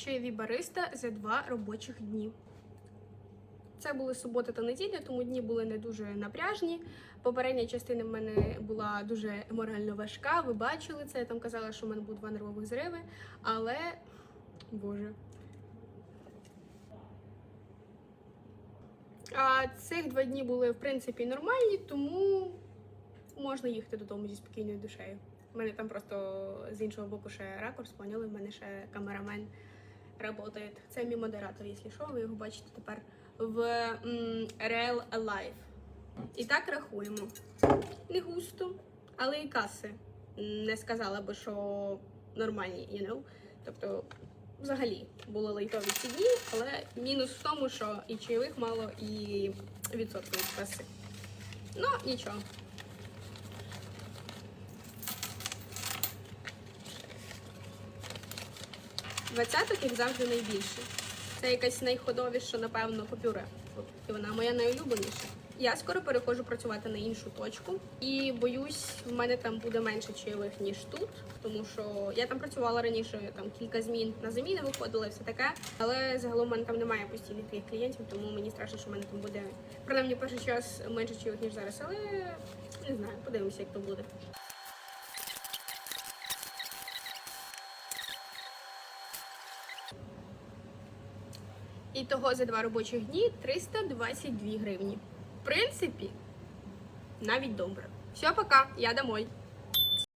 Чайові бариста за два робочих дні. Це були субота та неділя, тому дні були не дуже напряжні. Попередня частина в мене була дуже морально важка. Ви бачили це. Я там казала, що в мене будуть два нервових зриви. Але боже. А цих два дні були в принципі нормальні, тому можна їхати додому зі спокійною душею. У мене там просто з іншого боку ще ракурс, поняли, в мене ще камерамен працює. Це мій модератор, якщо що, ви його бачите тепер в м, Real Life. І так рахуємо. Не густо, але і каси. Не сказала би, що нормальні, you know. Тобто, взагалі були лайтові ці дні, але мінус в тому, що і чайових мало, і відсотків каси. Ну, нічого. Двадцяток, як завжди, найбільше. Це якась найходовіша, напевно, купюра. І вона моя найулюбленіша. Я скоро переходжу працювати на іншу точку, і боюсь, в мене там буде менше чайових, ніж тут, тому що я там працювала раніше, там кілька змін на заміни виходили, все таке. Але загалом в мене там немає постійних таких клієнтів, тому мені страшно, що в мене там буде принаймні перший час менше чайових, ніж зараз. Але не знаю, подивимося, як то буде. І того за два робочих дні 322 гривні. В принципі, навіть добре. Все, пока, я домой.